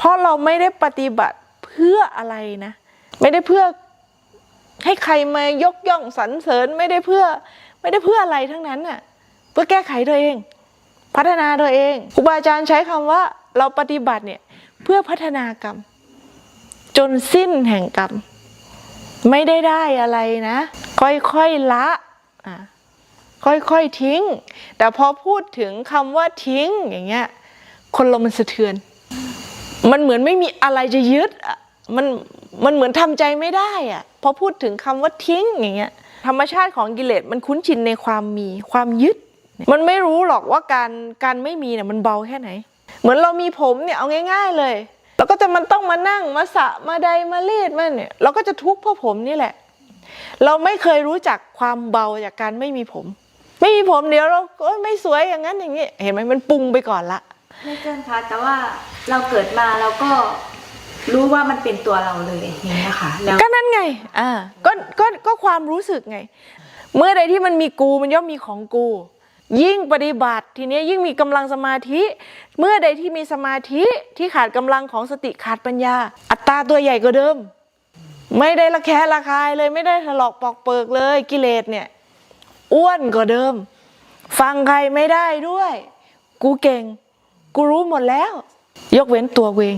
เพราะเราไม่ได้ปฏิบัติเพื่ออะไรนะ ไม่ได้เพื่อให้ใครมายกย่องสรรเสริญไม่ได้เพื่อ ไม่ได้เพื่ออะไรทั้งนั้นน่ะ เพื่อแก้ไขตัวเอง พัฒนาตัวเองครูบาอาจารย์ใช้คำว่าเราปฏิบัติเนี่ยเพื่อพัฒนากรรม จนสิ้นแห่งกรรม ไม่ได้ได้อะไรนะ ค่อยๆละอะค่อยๆทิ้ง แต่พอพูดถึงคำว่าทิ้งอย่างเงี้ย คนเรามันสะเทือน มันเหมือนไม่มีอะไรจะยึดอะมันมันเหมือนทำใจไม่ได้อะพอพูดถึงคำว่าทิ้งอย่างเงี้ยธรรมชาติของกิเลสมันคุ้นชินในความมีความยึด มันไม่รู้หรอกว่าการการไม่มีเนี่ยมันเบาแค่ไหน เหมือนเรามีผมเนี่ยเอาง่าย ๆเลย แล้วก็จะมันต้องมานั่งมาสะมาใดมารีดมาเนี่ยเราก็จะทุกข์เพราะผมนี่แหละ เราไม่เคยรู้จักความเบาจากการไม่มีผม ไม่มีผมเดี๋ยวเราก็ไม่สวยอย่างนั้นอย่างนี้ เห็นไหมมันปรุงไปก่อนละ ไม่เกินคะแต่ว่าเราเกิดมาเราก็รู้ว่ามันเป็นตัวเราเลยอย่างนี้ยค่ะแล้วก็นั่นไง อ่า ก็ก็ก็ความรู้สึกไง เมื่อใดที่มันมีกูมันย่อมมีของกู ยิ่งปฏิบัติทีเนี้ยยิ่งมีกำลังสมาธิ เมื่อใดที่มีสมาธิที่ขาดกำลังของสติขาดปัญญา อัตราตัวใหญ่กว่าเดิม ไม่ได้ละแคะระคายเลยไม่ได้ถลอกปอกเปิกเลยกิเลสเนี่ย อ้วนกว่าเดิม ฟังใครไม่ได้ด้วย กูเก่ง กูรู้หมดแล้ว ยกเว้นตัวเอง